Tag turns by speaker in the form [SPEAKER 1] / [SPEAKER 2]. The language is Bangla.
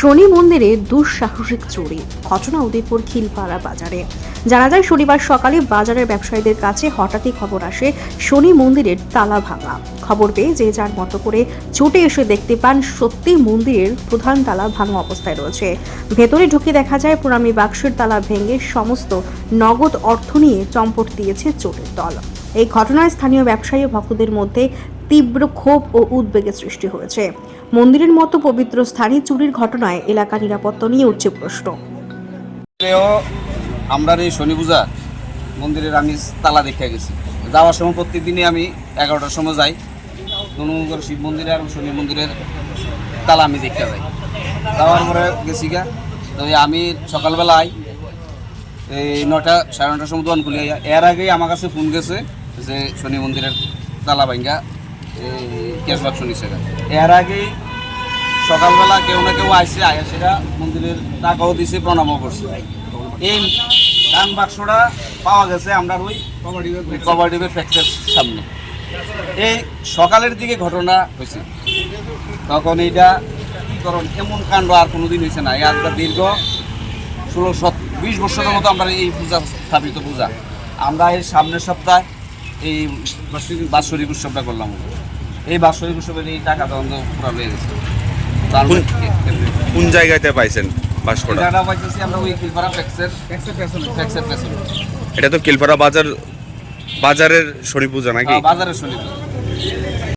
[SPEAKER 1] শনি মন্দিরে দুঃসাহসিক চুরি। ঘটনা উদয়পুর খিলপাড়া বাজারে। জানা যায়, শনিবার সকালে বাজারের ব্যবসায়ীদের কাছে হঠাৎই খবর আসে শনি মন্দিরের তালা ভাঙা। খবর পেয়ে যে যার মতো করে ছুটে এসে দেখতে পান সত্যি মন্দিরের প্রধান তালা ভাঙা অবস্থায় রয়েছে। ভেতরে ঢুকে দেখা যায় প্রণামী বাক্সের তালা ভেঙে সমস্ত নগদ অর্থ নিয়ে চম্পট দিয়েছে চোরের দল। এই ঘটনায় স্থানীয় ব্যবসায়ী ও ভক্তদের মধ্যে তীব্র ক্ষোভ ও উদ্বেগের সৃষ্টি হয়েছে। মন্দিরের মতো পবিত্র স্থানে চুরির ঘটনায় এলাকা নিরাপত্তা নিয়ে উঠছে প্রশ্ন।
[SPEAKER 2] আমরা এই শনি পূজা মন্দিরের আমি তালা দেখে গেছি। যাওয়ার সময় প্রত্যেক দিনই আমি এগারোটার সময় যাই। ধনুমগর শিব মন্দিরে আর শনি মন্দিরের তালা আমি দেখতে যাই। যাওয়ার পরে গেছি গা তো আমি সকালবেলায় এই নটা সাড়ে নটার সময় দোকান খুলে। এর আগেই আমার কাছে ফোন গেছে যে শনি মন্দিরের তালা ভাঙ্গা ক্যাশ বাক্স নিছে এর। আগে সকালবেলা কেউ না কেউ আইসে আয়া সেটা মন্দিরের টাকাও দিছে, প্রণামও করছে। এই দান বাক্সটা পাওয়া গেছে আমরা ওই কবাডিবে ফ্যাক্টর সামনে। এই সকালের দিকে ঘটনা হয়েছে তখন এইটা করণ এমন কাণ্ড আর কোনো দিন হয়েছে না। এই আজকে দীর্ঘ ষোলো, সত বিশ বছরের মতো আমরা এই পূজা স্থাপিত, পূজা। আমরা এর সামনের সপ্তাহে এই বাৎসরিক উৎসবটা করলাম। এই বাৎসরিক উৎসবের এই টাকা তখন তো পুরা হয়ে গেছে।
[SPEAKER 3] কোন- জায়গাতে পাইছেন বাস্কটা
[SPEAKER 2] টাকা পাইতেছি আমরা ওই কিলপাড়া ফ্যাক্সের ফ্যাক্সের পেছনে।
[SPEAKER 3] এটা তো কিলপাড়া বাজার বাজারের শরীফ পূজা নাকি?
[SPEAKER 2] বাজারের শুনি